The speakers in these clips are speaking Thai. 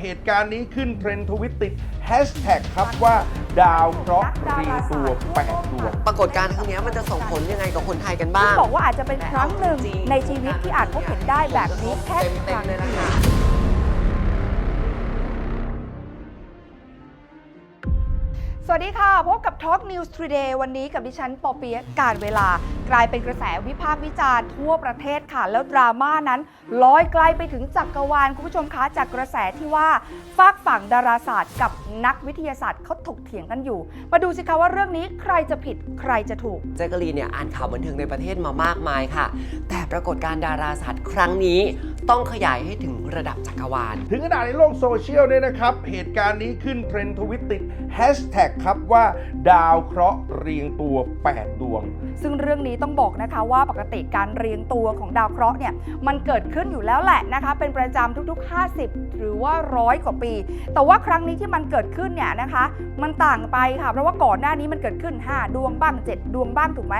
เหตุการณ์นี้ขึ้นเทรนด์ทวิตติดแฮชแท็กครับว่า ดาวเคราะห์เรียงตัวแปดดวง ปรากฏการณ์ครั้งนี้มันจะส่งผลยังไงกับคนไทยกันบ้าง บอกว่าอาจจะเป็นครั้งหนึ่งในชีวิตที่อาจพบเห็นได้แบบนี้แค่คเต็รั้มงๆเลยนะเดียวคะ สวัสดีค่ะ พบกับ Talk News Today วันนี้กับดิฉันปอเปียะการเวลากลายเป็นกระแสวิพากษ์วิจารณ์ทั่วประเทศค่ะ แล้วดราม่านั้นลอยไกลไปถึงจักรวาลคุณผู้ชมคะจากกระแสที่ว่าฝากฝั่งดาราศาสตร์ กับนักวิทยาศาสตร์เขาถกเถียงกันอยู่ มาดูสิคะว่าเรื่องนี้ใครจะผิดใครจะถูก แจ๊กกะลีนเนี่ยอ่านข่าวบันเทิงในประเทศมามากมายค่ะ แต่ปรากฏการณ์ดาราศาสตร์ครั้งนี้ต้องขยายให้ถึงระดับจักรวาล ถึงขนาดในโลกโซเชียลเนี่ยนะครับ เหตุการณ์นี้ขึ้นเทรนด์ทวิตติดแฮชแท็กครับว่าดาวเคราะห์เรียงตัว 8 ดวง ซึ่งเรื่องนี้ต้องบอกนะคะว่าปกติการเรียงตัวของดาวเคราะห์เนี่ยมันเกิดขึ้นอยู่แล้วแหละนะคะเป็นประจำทุกๆ 50 หรือว่าร้อยกว่าปี แต่ว่าครั้งนี้ที่มันเกิดขึ้นเนี่ยนะคะ มันต่างไปค่ะเพราะว่าก่อนหน้านี้มันเกิดขึ้น 5 ดวงบ้าง 7 ดวงบ้างถูกไหม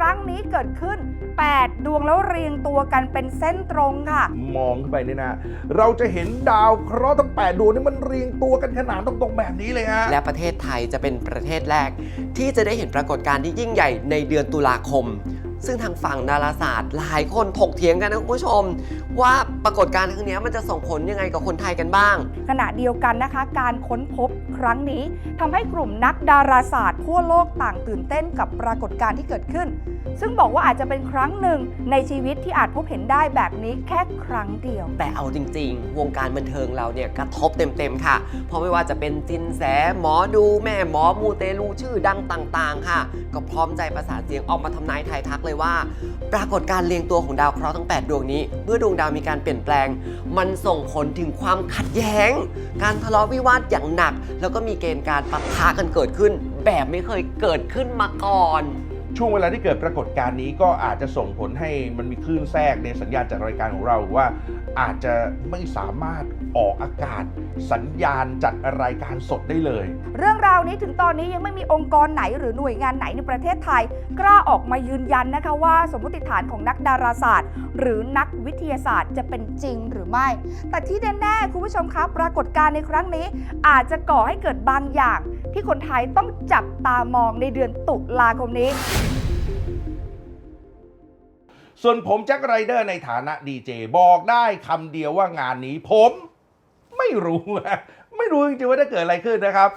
รั้งนี้เกิดขึ้น 8 ดวงแล้วเรียงตัวกันเป็นเส้นตรงค่ะ มองขึ้นไปเนี่ยนะ เราจะเห็นดาวเคราะห์ทั้ง 8 ดวงนี่มันเรียงตัวกันขนานตรงๆแบบนี้เลยฮะ และประเทศไทยจะเป็นประเทศแรก ที่จะได้เห็นปรากฏการณ์ที่ยิ่งใหญ่ในเดือนตุลาคม ซึ่งทางฝั่งดาราศาสตร์หลายคนถกเถียงกันนะคุณผู้ชม ว่าปรากฏการณ์ครั้งนี้มันจะส่งผลยังไงกับคนไทยกันบ้าง ขณะเดียวกันนะคะ การค้นพบครั้งนี้ทำให้กลุ่มนักดาราศาสตร์ทั่วโลกต่างตื่นเต้นกับปรากฏการณ์ที่เกิดขึ้น ซึ่งบอกว่าอาจจะเป็นครั้งหนึ่งในชีวิตที่อาจพบเห็นได้แบบนี้แค่ครั้งเดียว แต่เอาจริง ๆ วงการบันเทิงเราเนี่ยกระทบเต็มๆค่ะ เพราะไม่ว่าจะเป็นจินแสหมอดูแม่หมอมูเตลูชื่อดังต่าง ๆ ค่ะ ก็พร้อมใจประสานเสียงออกมาทำนายทายทักเลยว่า ปรากฏการเรียงตัวของดาวเคราะห์ทั้ง 8 ดวงนี้ เมื่อดวงดาวมีการเปลี่ยนแปลง มันส่งผลถึงความขัดแย้ง การทะเลาะวิวาทอย่างหนัก แล้วก็มีเกณฑ์การปะทะกันเกิดขึ้น แบบไม่เคยเกิดขึ้นมาก่อน ช่วงเวลาที่เกิดปรากฏการณ์นี้ก็อาจจะส่งผลให้มันมีคลื่นแทรกในสัญญาณจากรายการของเราว่า อาจจะไม่สามารถออกอากาศ สัญญาณจัดรายการสดได้เลย เรื่องราวนี้ถึงตอนนี้ยังไม่มีองค์กรไหนหรือหน่วยงานไหนในประเทศไทย กล้าออกมายืนยันนะคะว่า สมมติฐานของนักดาราศาสตร์ หรือนักวิทยาศาสตร์จะเป็นจริงหรือไม่ แต่ที่แน่ๆคุณผู้ชมครับปรากฏการณ์ในครั้งนี้ อาจจะก่อให้เกิดบางอย่าง ที่คนไทยต้องจับตามองในเดือนตุลาคมนี้ ส่วนผมแจ็คไรเดอร์ในฐานะดีเจบอกได้คำเดียวว่างานนี้ผมไม่รู้ ไม่รู้จริงๆว่าจะเกิดอะไรขึ้นนะครับ